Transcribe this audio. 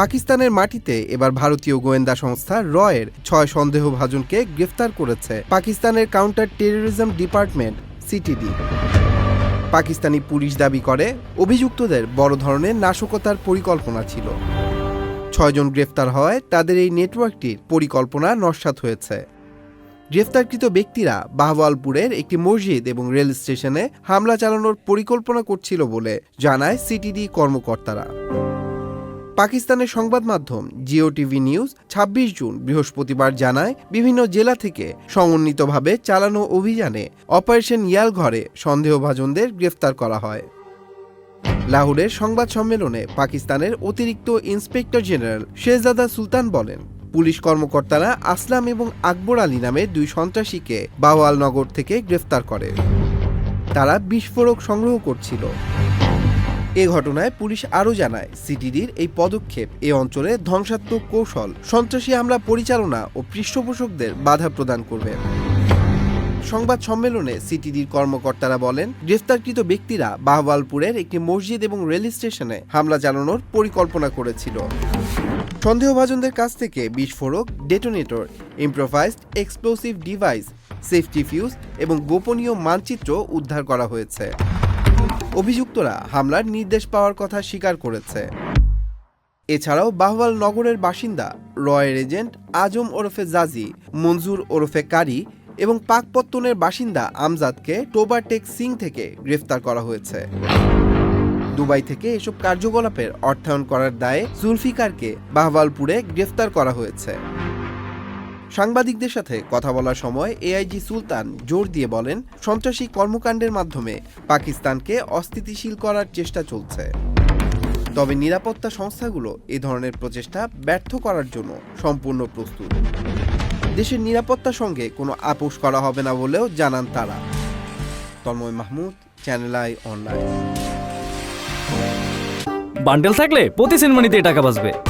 পাকিস্তানের মাটিতে এবার ভারতীয় গোয়েন্দা সংস্থা রয়ের ছয় সন্দেহভাজনকে গ্রেফতার করেছে পাকিস্তানের counter terrorism department, CTD. Pakistani police দাবি করে, অভিযুক্তদের বড় ধরনের নাশকতার পরিকল্পনা ছিল। ছয়জন গ্রেফতার হওয়ায় তাদের এই নেটওয়ার্কটির পরিকল্পনা নস্যাৎ হয়েছে। গ্রেফতারকৃত ব্যক্তিরা বাহওয়ালপুরের একটি মসজিদ এবং রেল স্টেশনে হামলা চালানোর পরিকল্পনা করছিল বলে জানায় সিটিডি কর্মকর্তারা। পাকিস্তানের সংবাদ মাধ্যম জিও টিভি নিউজ ২৬ জুন বৃহস্পতিবার জানায়, বিভিন্ন জেলা থেকে সমন্বিতভাবে চালানো অভিযানে অপারেশন ইয়াল ঘরে সন্দেহভাজনদের গ্রেফতার করা হয়। লাহোরের সংবাদ সম্মেলনে পাকিস্তানের অতিরিক্ত ইন্সপেক্টর জেনারেল শেহজাদা সুলতান বলেন, পুলিশ কর্মকর্তারা আসলাম এবং আকবর আলী নামে দুই সন্ত্রাসীকে বাওয়ালনগর থেকে গ্রেফতার করে। তারা বিস্ফোরক সংগ্রহ করছিল। এ ঘটনায় পুলিশ আরও জানায়, সিটিডির এই পদক্ষেপ এ অঞ্চলে ধ্বংসাত্মক কৌশল, সন্ত্রাসী হামলা পরিচালনা ও পৃষ্ঠপোষকদের বাধা প্রদান করবে। সংবাদ সম্মেলনে সিটিডির কর্মকর্তারা বলেন, গ্রেফতারকৃত ব্যক্তিরা বাহবালপুরের একটি মসজিদ এবং রেল স্টেশনে হামলা চালানোর পরিকল্পনা করেছিল। সন্দেহভাজনদের কাছ থেকে বিস্ফোরক, detonator, improvised explosive device, safety fuse এবং গোপনীয় মানচিত্র উদ্ধার করা হয়েছে। অভিযুক্তরা হামলার নির্দেশ পাওয়ার কথা স্বীকার করেছে। এছাড়াও বাহওয়াল নগরের বাসিন্দা রয়ের এজেন্ট আজম ওরফে জাজি মঞ্জুর ওরফে কারি এবং পাকপত্তনের বাসিন্দা আমজাদকে টোবারটেক সিং থেকে গ্রেফতার করা হয়েছে। দুবাই থেকে এসব কার্যকলাপের অর্থায়ন করার দায়ে জুলফিকারকে বাহওয়ালপুরে গ্রেফতার করা হয়েছে। সাংবাদিকদের সাথে কথা বলার সময় এআইজি সুলতান জোর দিয়ে বলেন, সন্ত্রাসী কর্মকাণ্ডের মাধ্যমে পাকিস্তানকে অস্থিতিশীল করার চেষ্টা চলছে। তবে নিরাপত্তা সংস্থাগুলো এ ধরনের প্রচেষ্টা ব্যর্থ করার জন্য সম্পূর্ণ প্রস্তুত। দেশের নিরাপত্তার সঙ্গে কোনো আপোষ করা হবে না বলেও জানান তারা। Tanmoy Mahmud channel I online bundle থাকলে প্রতি সেনমানিতে টাকা বাঁচবে।